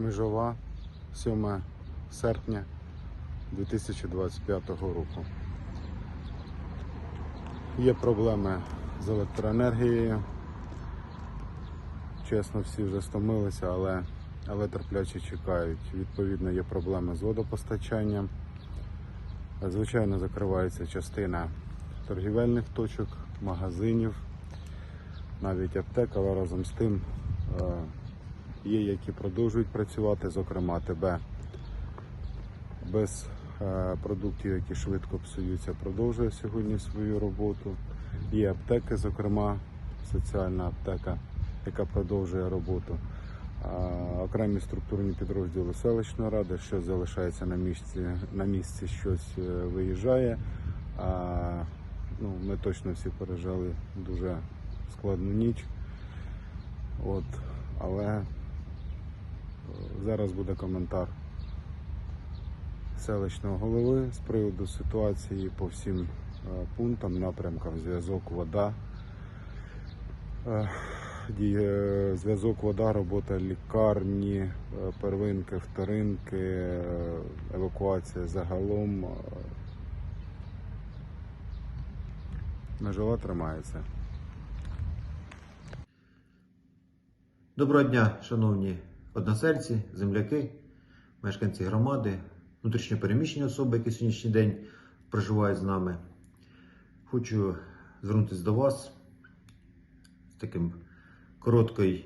Межова, 7 серпня 2025 року. Є проблеми з електроенергією. Чесно, всі вже стомилися, але, але терпляче чекають. Відповідно, є проблеми з водопостачанням. Звичайно, закривається частина торгівельних точок, магазинів, навіть аптек, але разом з тим е, є, які продовжують працювати, зокрема АТБ без е, продуктів, які швидко псуються, продовжує сьогодні свою роботу. Є аптеки, зокрема соціальна аптека, яка продовжує роботу. Окремі структурні підрозділи селищної ради, що залишається на місці, на місці щось е, виїжджає. А, ну, ми точно всі пережили дуже складну ніч. От, але зараз буде коментар селищного голови з приводу ситуації по всім е, пунктам, напрямкам, зв'язок, вода. Е, Зв'язок, вода, робота лікарні, е, первинки, вторинки, е, евакуація загалом. е, Межова тримається. Доброго дня, шановні односельці, земляки, мешканці громади, внутрішньопереміщені особи, які сьогоднішній день проживають з нами. Хочу звернутися до вас з таким короткою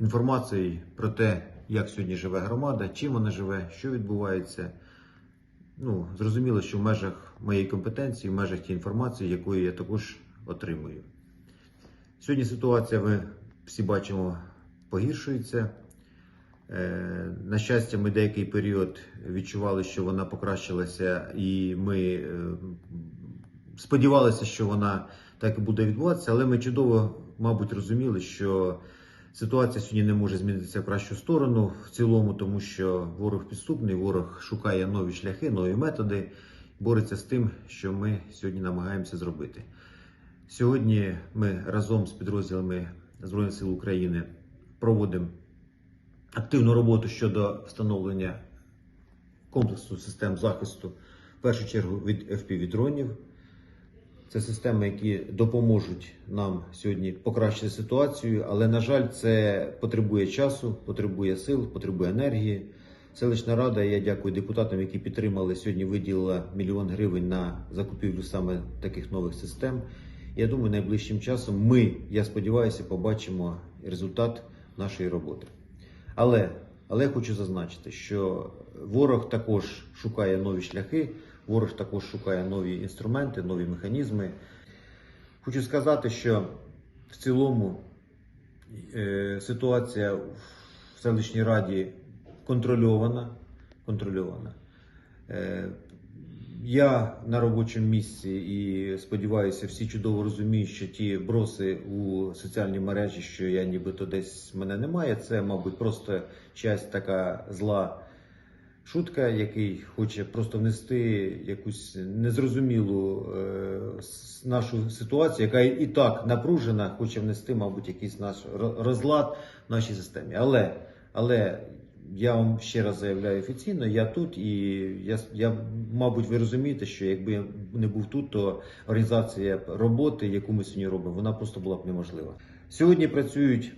інформацією про те, як сьогодні живе громада, чим вона живе, що відбувається. Ну, зрозуміло, що в межах моєї компетенції, в межах тієї інформації, якої я також отримую. Сьогодні ситуація, ви всі бачимо, погіршується. Е, На щастя, ми деякий період відчували, що вона покращилася, і ми е, сподівалися, що вона так і буде відбуватися, але ми чудово, мабуть, розуміли, що ситуація сьогодні не може змінитися в кращу сторону в цілому, тому що ворог підступний, ворог шукає нові шляхи, нові методи, бореться з тим, що ми сьогодні намагаємося зробити. Сьогодні ми разом з підрозділами Збройних сил України проводимо активну роботу щодо встановлення комплексу систем захисту, в першу чергу від FPV-дронів. Це системи, які допоможуть нам сьогодні покращити ситуацію, але, на жаль, це потребує часу, потребує сил, потребує енергії. Селищна рада, я дякую депутатам, які підтримали сьогодні, виділила мільйон гривень на закупівлю саме таких нових систем. Я думаю, найближчим часом ми, я сподіваюся, побачимо результат нашої роботи. Але, але я хочу зазначити, що ворог також шукає нові шляхи, ворог також шукає нові інструменти, нові механізми. Хочу сказати, що в цілому е, ситуація в селищній раді контрольована. контрольована. Е, я на робочому місці і сподіваюся, всі чудово розуміють, що ті броси у соціальній мережі, що я нібито десь мене немає, це, мабуть, просто часть така зла шутка, який хоче просто внести якусь незрозумілу е, нашу ситуацію, яка і так напружена, хоче внести, мабуть, якийсь наш розлад в нашій системі. Але, але я вам ще раз заявляю офіційно, я тут, і я, я, мабуть, ви розумієте, що якби я не був тут, то організація роботи, яку ми сьогодні робимо, вона просто була б неможлива. Сьогодні працюють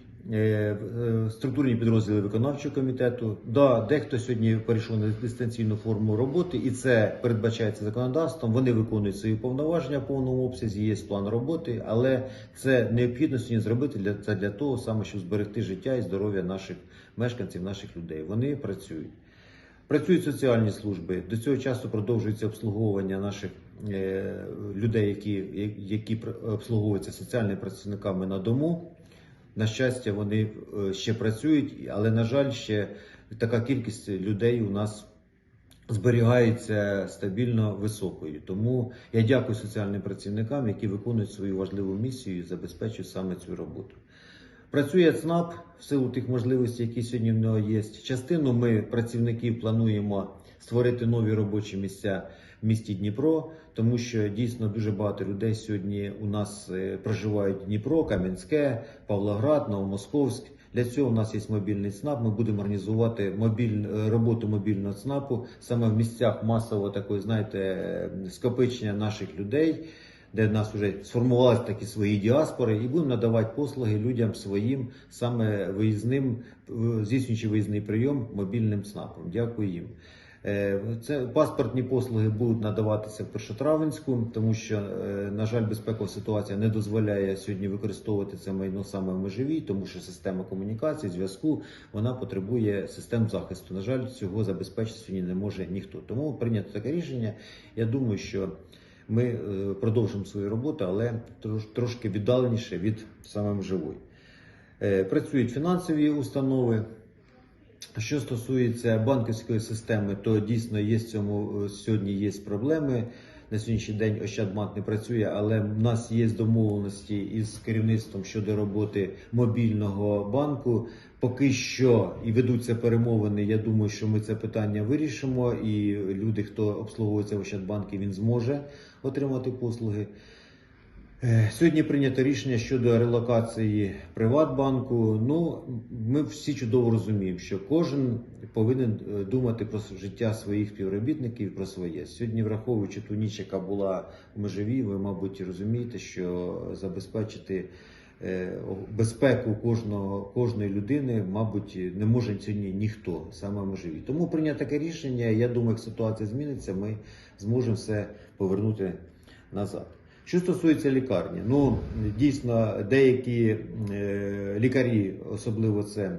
структурні підрозділи виконавчого комітету. Да, дехто сьогодні перейшов на дистанційну форму роботи, і це передбачається законодавством. Вони виконують свої повноваження в повному обсязі, є план роботи, але це необхідно сьогодні зробити для для того саме, щоб зберегти життя і здоров'я наших мешканців, наших людей. Вони працюють. Працюють соціальні служби. До цього часу продовжується обслуговування наших е, людей, які, які обслуговуються соціальними працівниками на дому. На щастя, вони е, ще працюють, але на жаль, ще така кількість людей у нас зберігається стабільно високою. Тому я дякую соціальним працівникам, які виконують свою важливу місію і забезпечують саме цю роботу. Працює ЦНАП в силу тих можливостей, які сьогодні в нього є. Частину ми працівників плануємо створити нові робочі місця в місті Дніпро, тому що дійсно дуже багато людей сьогодні у нас е, проживають Дніпро, Кам'янське, Павлоград, Новомосковськ. Для цього у нас є мобільний ЦНАП. Ми будемо організувати мобіль, е, роботу мобільного ЦНАПу саме в місцях масового такої, знаєте, е, скопичення наших людей, де в нас вже сформувалися такі свої діаспори, і будемо надавати послуги людям своїм, саме виїзним, здійснюючи виїзний прийом мобільним ЦНАПом. Дякую їм. Е, Це паспортні послуги будуть надаватися в Першотравенську, тому що, е, на жаль, безпекова ситуація не дозволяє сьогодні використовувати це майно саме в межовій, тому що система комунікації, зв'язку вона потребує систем захисту. На жаль, цього забезпечити сьогодні не може ніхто. Тому прийнято таке рішення. Я думаю, що ми е, продовжимо свою роботу, але трош- трошки віддаленіше від саме межової. Працюють фінансові установи. Що стосується банківської системи, то дійсно є в цьому е, сьогодні є проблеми. На сьогоднішній день Ощадбанк не працює, але в нас є домовленості із керівництвом щодо роботи мобільного банку. Поки що і ведуться перемовини. Я думаю, що ми це питання вирішимо, і люди, хто обслуговується в Ощадбанку, він зможе отримати послуги. Е, Сьогодні прийнято рішення щодо релокації Приватбанку. Ну, ми всі чудово розуміємо, що кожен повинен е, думати про життя своїх співробітників про своє. Сьогодні, враховуючи ту ніч, яка була в межовій, ви, мабуть, розумієте, що забезпечити е, безпеку кожного, кожної людини, мабуть, не може сьогодні ніхто саме в. Тому прийнято таке рішення. Я думаю, як ситуація зміниться, ми зможемо все повернути назад. Що стосується лікарні, ну дійсно деякі е, лікарі, особливо це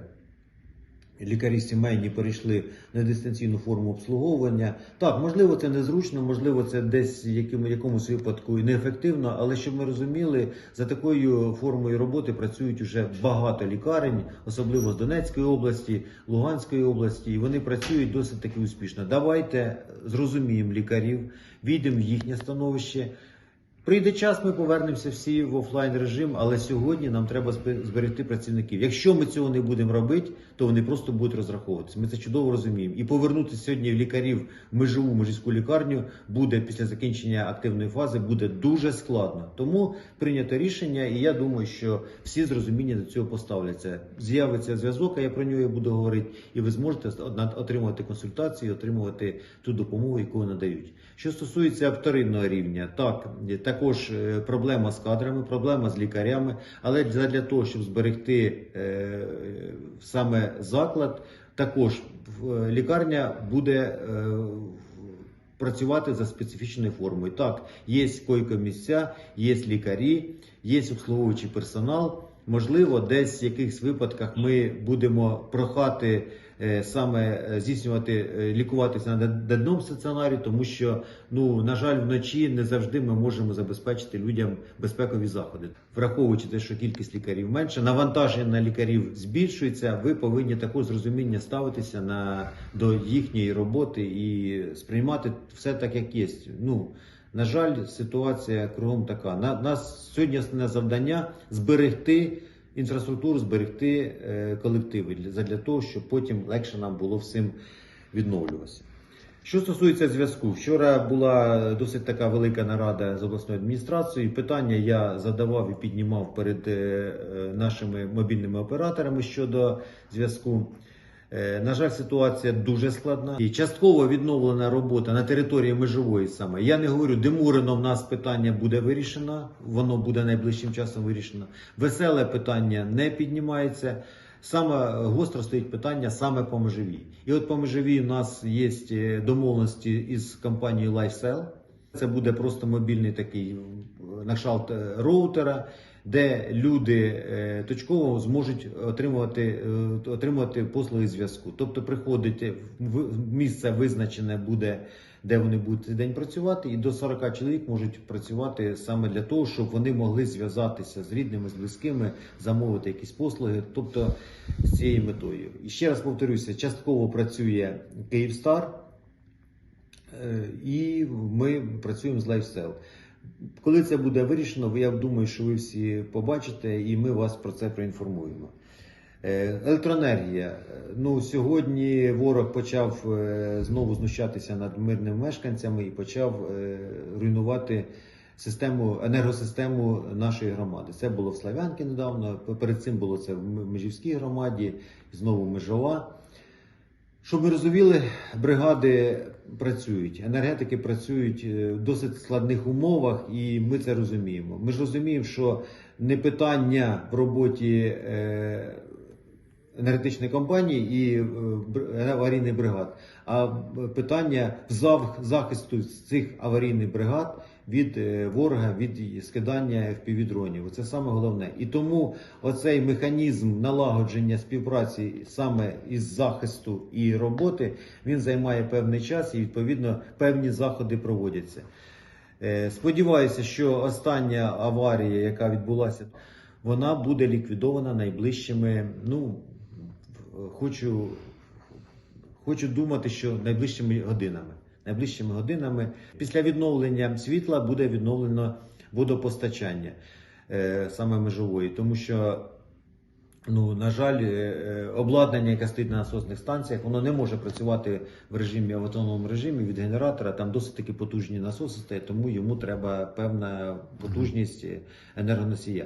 лікарі сімейні, перейшли на дистанційну форму обслуговування. Так, можливо, це незручно, можливо, це десь в якому, якомусь випадку і неефективно, але щоб ми розуміли, за такою формою роботи працюють вже багато лікарень, особливо з Донецької області, Луганської області, і вони працюють досить таки успішно. Давайте зрозуміємо лікарів, війдемо в їхнє становище. Прийде час, ми повернемося всі в офлайн режим, але сьогодні нам треба зберегти працівників. Якщо ми цього не будемо робити, то вони просто будуть розраховуватися. Ми це чудово розуміємо. І повернутися сьогодні лікарів в межову межівську лікарню буде після закінчення активної фази буде дуже складно. Тому прийнято рішення, і я думаю, що всі з розуміння до цього поставляться. З'явиться зв'язок, а я про нього буду говорити, і ви зможете отримувати консультації, отримувати ту допомогу, яку надають. Що стосується вторинного рівня, так також е, проблема з кадрами, проблема з лікарями, але для того, щоб зберегти е, саме заклад, також лікарня буде е, працювати за специфічною формою. Так, є койко-місця, є лікарі, є обслуговуючий персонал. Можливо, десь в якихось випадках ми будемо прохати е, саме е, здійснювати е, лікуватися на денному стаціонарі, тому що ну на жаль, вночі не завжди ми можемо забезпечити людям безпекові заходи. Враховуючи те, що кількість лікарів менше, навантаження на лікарів збільшується. Ви повинні також з розуміння ставитися на до їхньої роботи і сприймати все так, як є. Ну на жаль, ситуація кругом така. На нас сьогодні завдання зберегти інфраструктуру, зберегти е, колективи для, того, щоб потім легше нам було всім відновлюватися. Що стосується зв'язку, вчора була досить така велика нарада з обласною адміністрацією. Питання я задавав і піднімав перед е, е, нашими мобільними операторами щодо зв'язку. Е, На жаль, ситуація дуже складна і частково відновлена робота на території межової саме. Я не говорю, Демурино в нас питання буде вирішено, воно буде найближчим часом вирішено. Веселе питання не піднімається. Саме гостро стоїть питання саме по межовій. І от по межовій у нас є е, домовленості із компанією LifeSell. Це буде просто мобільний такий е, на кшталт е, роутера, де люди е, точково зможуть отримувати, е, отримувати послуги зв'язку. Тобто приходите в місце визначене буде, де вони будуть цей день працювати, і до 40 чоловік можуть працювати саме для того, щоб вони могли зв'язатися з рідними, з близькими, замовити якісь послуги, тобто з цією метою. І ще раз повторюся, частково працює Київстар. І ми працюємо з LifeSell. Коли це буде вирішено, я думаю, що ви всі побачите, і ми вас про це проінформуємо. Е, Електроенергія. Ну, сьогодні ворог почав е, знову знущатися над мирними мешканцями і почав е, руйнувати систему, енергосистему нашої громади. Це було в Славянці недавно. Перед цим було це в Межівській громаді, знову Межова. Щоб ми розуміли, бригади працюють, енергетики працюють е, в досить складних умовах, і ми це розуміємо. Ми ж розуміємо, що не питання в роботі е, енергетичної компанії і е, аварійних бригад, а питання захисту цих аварійних бригад від е, ворога, від скидання FPV-дронів. Це саме головне. І тому оцей механізм налагодження співпраці саме із захисту і роботи він займає певний час і відповідно певні заходи проводяться. Е, Сподіваюся, що остання аварія, яка відбулася, вона буде ліквідована найближчими. Ну хочу, хочу думати, що найближчими годинами. Найближчими годинами після відновлення світла буде відновлено водопостачання е, саме межової, тому що. Ну, на жаль, е, е, обладнання, яке стоїть на насосних станціях, воно не може працювати в режимі в автономному режимі від генератора. Там досить таки потужні насоси стоять, тому йому треба певна потужність енергоносія.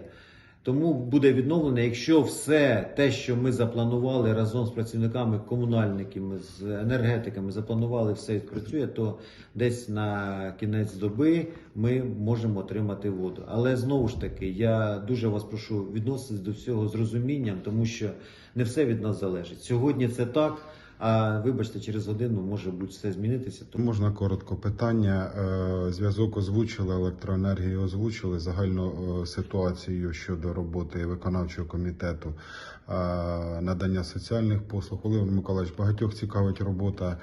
Тому буде відновлено, якщо все те, що ми запланували разом з працівниками комунальниками, з енергетиками, запланували, все відпрацює, то десь на кінець доби ми можемо отримати воду. Але знову ж таки, я дуже вас прошу відноситись до всього з розумінням, тому що не все від нас залежить. Сьогодні це так. А вибачте, через годину може бути все змінитися. Тому Можна коротко питання. Е, Зв'язок озвучили, електроенергію озвучили загальну е, ситуацію щодо роботи виконавчого комітету, е, надання соціальних послуг. Володимир Миколаївич, багатьох цікавить робота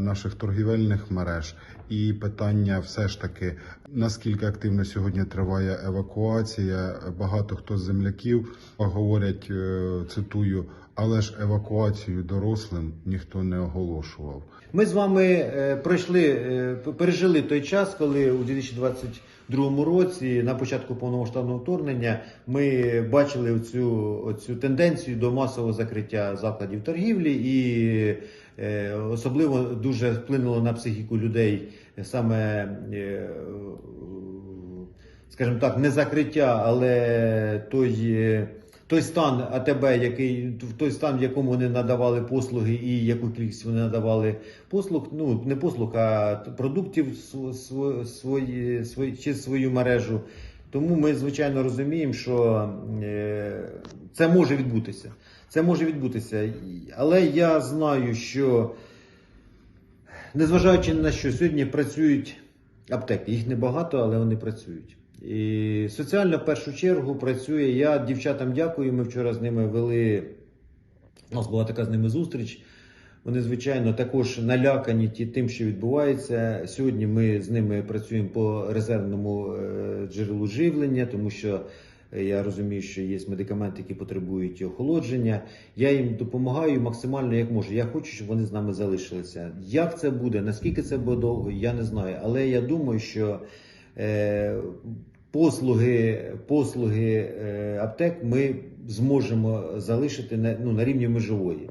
наших торгівельних мереж і питання все ж таки, наскільки активно сьогодні триває евакуація. Багато хто з земляків говорять, цитую, але ж евакуацію дорослим ніхто не оголошував. Ми з вами е, пройшли, е, пережили той час, коли у 2022 році, на початку повномасштабного вторгнення, ми бачили оцю, оцю тенденцію до масового закриття закладів торгівлі, і е, особливо дуже вплинуло на психіку людей саме. Скажімо так, не закриття, але той, той стан АТБ, який той стан, в якому вони надавали послуги, і яку кількість вони надавали послуг, ну не послуг, а продуктів св- св- свої, свої, через свою мережу. Тому ми звичайно розуміємо, що е, це може відбутися. Це може відбутися. Але я знаю, що незважаючи на що сьогодні працюють аптеки, їх небагато, але вони працюють. І соціально в першу чергу працює. Я дівчатам дякую. Ми вчора з ними вели. У нас була така з ними зустріч. Вони, звичайно, також налякані тим, що відбувається. Сьогодні ми з ними працюємо по резервному е, джерелу живлення, тому що е, я розумію, що є медикаменти, які потребують охолодження. Я їм допомагаю максимально як можу. Я хочу, щоб вони з нами залишилися. Як це буде, наскільки це буде довго, я не знаю. Але я думаю, що е, послуги, послуги е, аптек ми зможемо залишити на, ну, на рівні межової.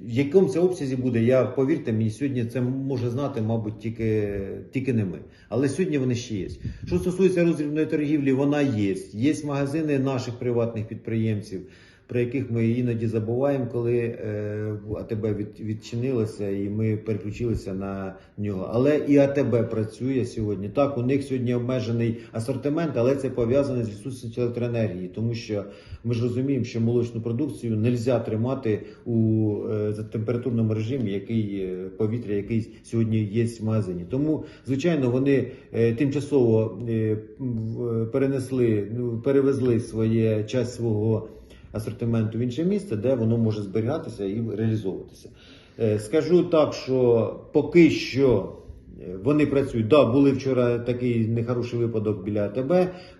В якому це обсязі буде, я повірте мені, сьогодні це може знати, мабуть, тільки, тільки не ми. Але сьогодні вони ще є. Що стосується розрібної торгівлі, вона є. Є магазини наших приватних підприємців, про яких ми іноді забуваємо, коли е, АТБ від, відчинилося і ми переключилися на нього. Але і АТБ працює сьогодні. Так, у них сьогодні обмежений асортимент, але це пов'язане з відсутністю електроенергії, тому що ми ж розуміємо, що молочну продукцію не можна тримати у е, температурному режимі, який е, повітря, який сьогодні є в магазині. Тому, звичайно, вони тимчасово перенесли, ну, перевезли своє часть свого асортименту в інше місце, де воно може зберігатися і реалізовуватися. Е, Скажу так, що поки що. е, Вони працюють. Да, були вчора такий нехороший випадок біля АТБ.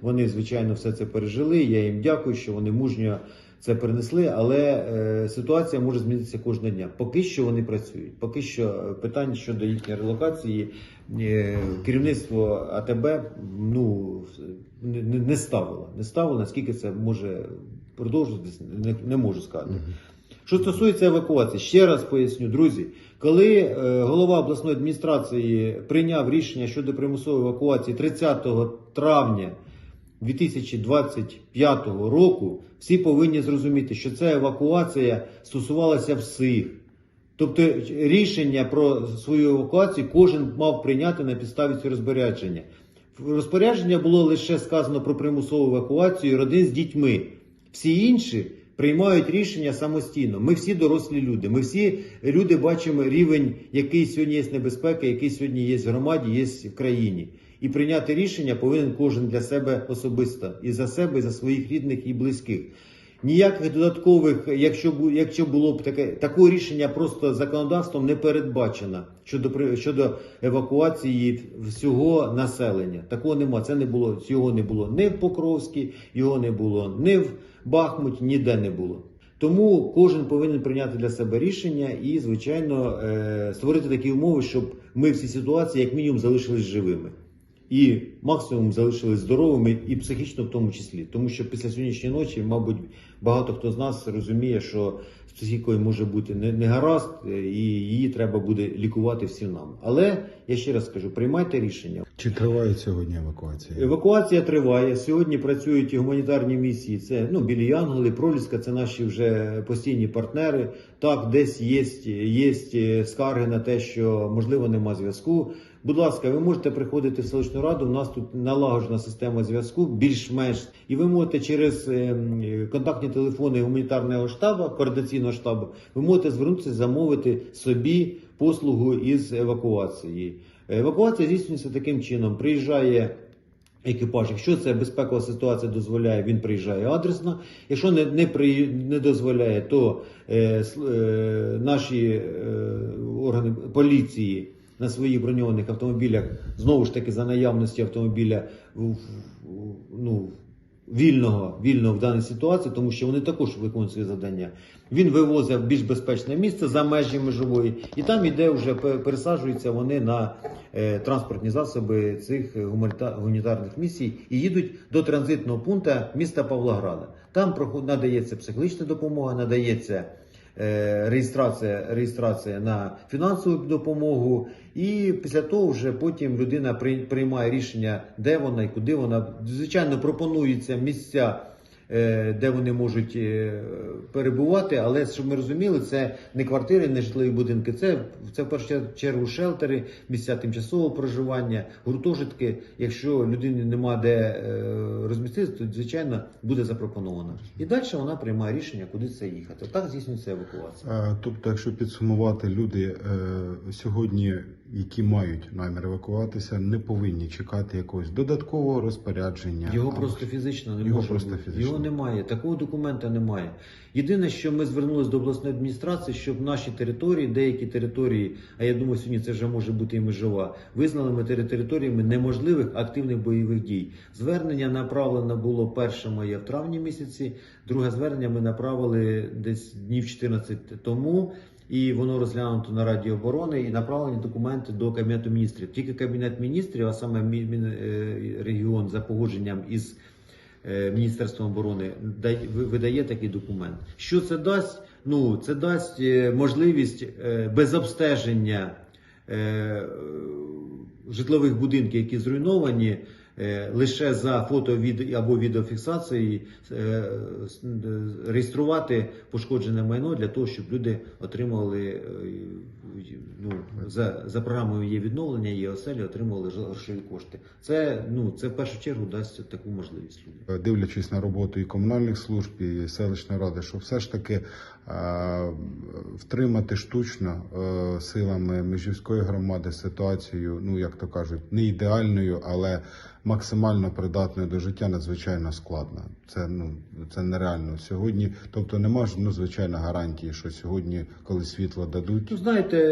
Вони, звичайно, все це пережили. Я їм дякую, що вони мужньо це перенесли, але е, ситуація може змінитися кожного дня. Поки що вони працюють. Поки що питань щодо їхньої релокації керівництво АТБ ну, не ставило. Не ставило, наскільки це може продовжуватись, не, не можу сказати. Що стосується евакуації, ще раз поясню, друзі, коли е, голова обласної адміністрації прийняв рішення щодо примусової евакуації 30 травня 2025 року, всі повинні зрозуміти, що ця евакуація стосувалася всіх. Тобто рішення про свою евакуацію кожен мав прийняти на підставі цього розпорядження. В розпорядження було лише сказано про примусову евакуацію родин з дітьми. Всі інші приймають рішення самостійно. Ми всі дорослі люди. Ми всі люди бачимо рівень, який сьогодні є небезпека, який сьогодні є в громаді, є в країні. І прийняти рішення повинен кожен для себе особисто і за себе, і за своїх рідних і близьких. Ніяких додаткових, якщо якщо було б таке такого рішення, просто законодавством не передбачено щодо щодо евакуації всього населення. Такого нема. Це не було цього не було ні в Покровській, його не було ні в Бахмуті, ніде не було. Тому кожен повинен прийняти для себе рішення і, звичайно, е, створити такі умови, щоб ми в цій ситуації як мінімум залишились живими. І максимум залишились здоровими і психічно в тому числі. Тому що після сьогоднішньої ночі, мабуть, багато хто з нас розуміє, що з психікою може бути не, не гаразд, е, і її треба буде лікувати всім нам. Але я ще раз скажу: приймайте рішення. Чи триває сьогодні евакуація? Евакуація триває. Сьогодні працюють і гуманітарні місії. Це ну білі Янголи, Проліска, це наші вже постійні партнери. Так, десь є, є е, скарги на те, що можливо нема зв'язку. Будь ласка, ви можете приходити в селищну раду. У нас тут налагоджена система зв'язку, більш-менш, і ви можете через е, контактні телефони гуманітарного штабу, координаційного штабу, ви можете звернутися, замовити собі послугу із евакуації. Евакуація здійснюється таким чином: приїжджає. Екіпаж, якщо це безпекова ситуація дозволяє, він приїжджає адресно. Якщо не, не, при, не дозволяє, то е, е, наші е, органи поліції на своїх броньованих автомобілях знову ж таки за наявності автомобіля ну, вільного, вільного в даній ситуації, тому що вони також виконують свої завдання. Він вивозить в більш безпечне місце за межі межової, і там іде вже пе- пересаджуються вони на е, транспортні засоби цих гуманіта- гуманітарних місій і їдуть до транзитного пункту міста Павлограда. Там надається психологічна допомога, надається реєстрація, реєстрація на фінансову допомогу, і після того вже потім людина при- приймає рішення, де вона і куди вона. Звичайно, пропонуються місця. Е, Де вони можуть е, перебувати, але щоб ми розуміли, це не квартири, не житлові будинки, це, це в першу чергу шелтери, місця тимчасового проживання, гуртожитки. Якщо людині нема де е, розміститися, то звичайно буде запропоновано. І далі вона приймає рішення, куди це їхати. Так здійснюється евакуація. Тобто, якщо підсумувати, люди сьогодні, які мають намір евакуватися, не повинні чекати якогось додаткового розпорядження. Його або- просто фізично не Його може просто бути. фізично. Його немає. Такого документа немає. Єдине, що ми звернулися до обласної адміністрації, щоб наші території, деякі території, а я думаю, сьогодні це вже може бути і межова, визнали ми тери- територіями неможливих активних бойових дій. Звернення направлено було перше моє в травні місяці. Друге звернення ми направили десь днів 14 тому. І воно розглянуто на Раді оборони і направлені документи до Кабінету міністрів. Тільки Кабінет міністрів, а саме е, регіон за погодженням із е, Міністерством оборони видає такий документ. Що це дасть? Ну, це дасть е, можливість без обстеження житлових будинків, які зруйновані. Е, Лише за фото або відеофіксації е, е, реєструвати пошкоджене майно для того, щоб люди отримували ну, за, за програмою є відновлення, є оселі, отримували грошові кошти. Це ну це в першу чергу дасть таку можливість людям. Е, дивлячись на роботу і комунальних служб, і селищної ради, що все ж таки е, втримати штучно е, силами Межівської громади ситуацію, ну як то кажуть, не ідеальною, але максимально придатною до життя надзвичайно складно. Це ну це нереально сьогодні. Тобто нема ж ну звичайно гарантії, що сьогодні, коли світло дадуть, Ну, знаєте,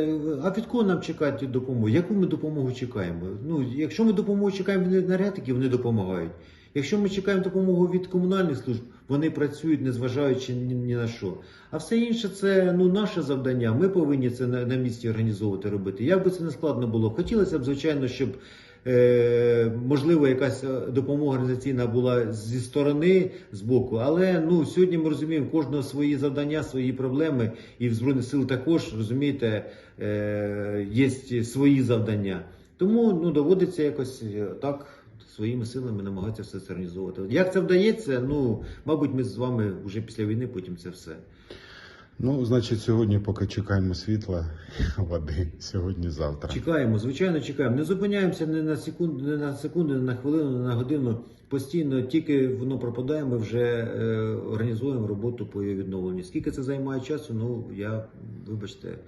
а від кого нам чекати допомогу? Яку ми допомогу чекаємо? Ну, якщо ми допомогу чекаємо від енергетиків, вони допомагають. Якщо ми чекаємо допомогу від комунальних служб, вони працюють, незважаючи ні, ні на що. А все інше це ну, наше завдання. Ми повинні це на, на місці організовувати робити. Як би це не складно було. Хотілося б, звичайно, щоб можливо, якась е, допомога організаційна була зі сторони з боку, але ну сьогодні ми розуміємо, кожного свої завдання, свої проблеми, і в збройних сил також розумієте, е, є свої завдання. Тому ну доводиться якось е, так. Своїми силами намагатися все це організовувати. Як це вдається? Ну, мабуть, ми з вами вже після війни потім це все. Ну, значить, сьогодні поки чекаємо світла, води, сьогодні-завтра. Чекаємо, звичайно, чекаємо. Не зупиняємося ні на секунду, ні на секунду, ні на хвилину, ні на годину. Постійно, тільки воно пропадає, ми вже е, організуємо роботу по її відновленню. Скільки це займає часу? Ну я вибачте,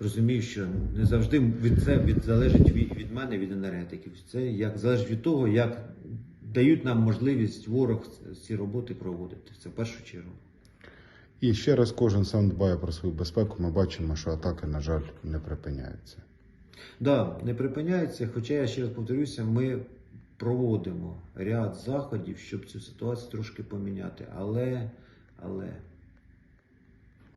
розумію, що не завжди від це від залежить від, від мене, від енергетиків. Це як залежить від того, як дають нам можливість ворог ці роботи проводити. Це в першу чергу. І ще раз кожен сам дбає про свою безпеку. Ми бачимо, що атаки, на жаль, не припиняються. Да, не припиняється, хоча я ще раз повторюся, ми проводимо ряд заходів, щоб цю ситуацію трошки поміняти. Але, але